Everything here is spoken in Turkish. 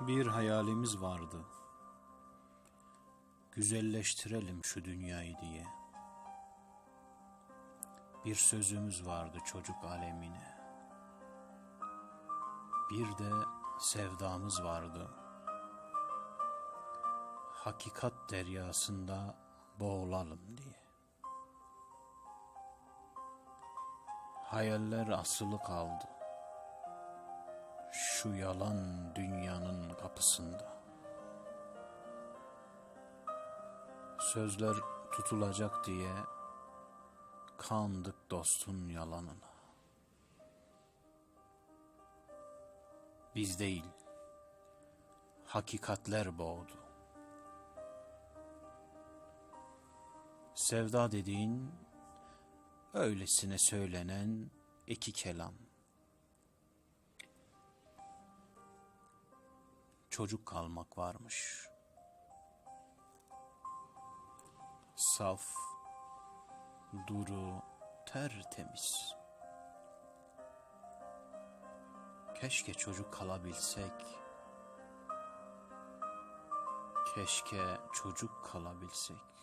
Bir hayalimiz vardı. Güzelleştirelim şu dünyayı diye. Bir sözümüz vardı çocuk alemine. Bir de sevdamız vardı. Hakikat deryasında boğulalım diye. Hayaller asılı kaldı şu yalan dünyanın kapısında. Sözler tutulacak diye kandık dostun yalanına. Biz değil, hakikatler boğdu. Sevda dediğin öylesine söylenen iki kelam. Çocuk kalmak varmış. Saf, duru, tertemiz. Keşke çocuk kalabilsek. Keşke çocuk kalabilsek.